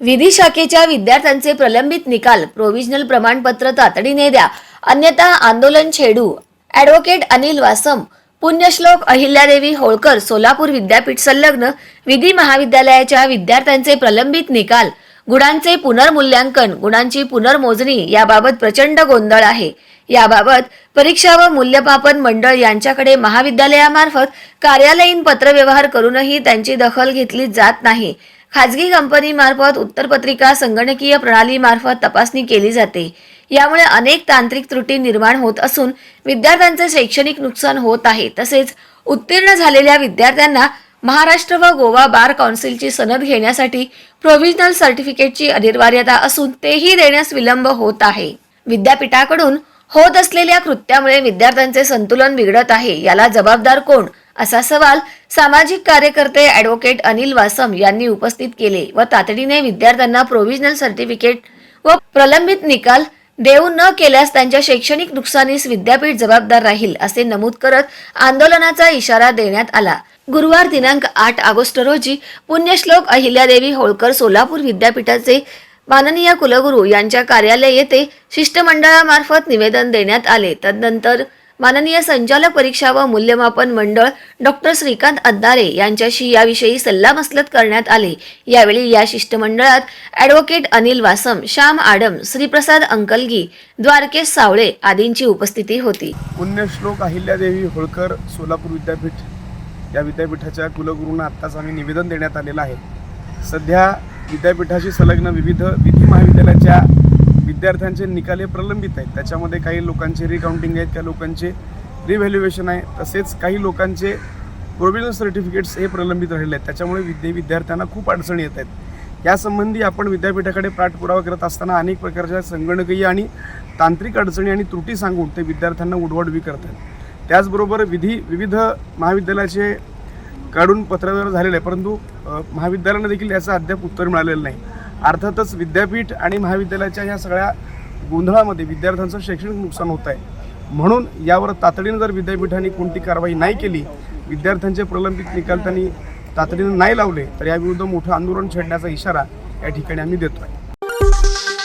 विधी शाखेच्या विद्यार्थ्यांचे प्रलंबित निकाल प्रोव्हिजनल प्रमाणपत्र तातडीने द्या. अन्यथा आंदोलन छेडू. ॲडव्होकेट अनिल वासम पुण्यश्लोक अहिल्यादेवी होळकर सोलापूर विद्यापीठ संलग्न विधी महाविद्यालयाच्या विद्यार्थ्यांचे प्रलंबित निकाल गुणांचे पुनर्मूल्यांकन गुणांची पुनर्मोजणी याबाबत प्रचंड गोंधळ आहे. याबाबत परीक्षा व मूल्यमापन मंडळ यांच्याकडे महाविद्यालयामार्फत कार्यालयीन पत्रव्यवहार करूनही त्यांची दखल घेतली जात नाही. खाजगी कंपनीमार्फत उत्तरपत्रिका संगणकीय प्रणालीमार्फत तपासणी केली जाते. यामुळे अनेक तांत्रिक त्रुटी निर्माण होत असून विद्यार्थ्यांचे शैक्षणिक नुकसान होत आहे. तसेच उत्तीर्ण झालेल्या विद्यार्थ्यांना महाराष्ट्र व गोवा बार काउन्सिलची सनद घेण्यासाठी प्रोव्हिजनल सर्टिफिकेटची अनिवार्यता असून तेही देण्यास विलंब होत आहे. विद्यापीठाकडून होत असलेल्या कृत्यामुळे विद्यार्थ्यांचे संतुलन बिघडत आहे. याला जबाबदार कोण? असा सवाल सामाजिक कार्यकर्ते ॲडव्होकेट अनिल वासम यांनी उपस्थित केले व तातडीने विद्यार्थ्यांना प्रोव्हिजनल सर्टिफिकेट व प्रलंबित निकाल देऊ न केल्यास त्यांच्या शैक्षणिक नुकसानीस विद्यापीठ जबाबदार राहील असे नमूद करत आंदोलनाचा इशारा देण्यात आला. गुरुवार दिनांक आठ ऑगस्ट रोजी पुण्यश्लोक अहिल्यादेवी होळकर सोलापूर विद्यापीठाचे माननीय कुलगुरू यांच्या कार्यालय येथे शिष्टमंडळामार्फत निवेदन देण्यात आले. तदनंतर माननीय संचालक परीक्षा व मूल्यमापन मंडळ डॉक्टर श्रीकांत अद्दारे यांच्याशी याविषयी सल्लामसलत करण्यात आले. यावेळी या शिष्टमंडळात ॲडव्होकेट अनिल वासम श्याम आडम श्रीप्रसाद अंकलगी द्वारकेश सावळे आदींची उपस्थिती होती. पुण्यश्लोक अहिल्यादेवी होळकर सोलापूर विद्यापीठ या विद्यापीठाच्या कुलगुरूंना आत्ताच आम्ही निवेदन देण्यात आलेलं आहे. सध्या विद्यापीठाशी संलग्न विविध विधी महाविद्यालयाच्या विद्यार्थ्यांचे निकाल हे प्रलंबित आहेत. त्याच्यामध्ये काही लोकांचे रिकाउंटिंग आहेत त्या लोकांचे रिव्हॅल्युएशन आहे. तसेच काही लोकांचे प्रोव्हिजनल सर्टिफिकेट्स हे प्रलंबित राहिले आहेत. त्याच्यामुळे विद्या विद्यार्थ्यांना खूप अडचणी येत आहेत. यासंबंधी आपण विद्यापीठाकडे पाठपुरावा करत असताना अनेक प्रकारच्या संगणकीय आणि तांत्रिक अडचणी आणि त्रुटी सांगून ते विद्यार्थ्यांना उडवाडवी करतात त्याचबरोबर विधी विविध महाविद्यालयाचे काढून पत्रव्यवहार झालेले आहे परंतु महाविद्यालयानं देखील याचं अद्याप उत्तर मिळालेलं नाही. अर्थातच विद्यापीठ आणि महाविद्यालयाच्या ह्या सगळ्या गोंधळामध्ये विद्यार्थ्यांचं शैक्षणिक नुकसान होत आहे. म्हणून यावर तातडीनं जर विद्यापीठाने कोणती कारवाई नाही केली विद्यार्थ्यांचे प्रलंबित निकाल त्यांनी तातडीनं नाही लावले तर याविरुद्ध मोठं आंदोलन छेडण्याचा इशारा या ठिकाणी आम्ही देतो आहे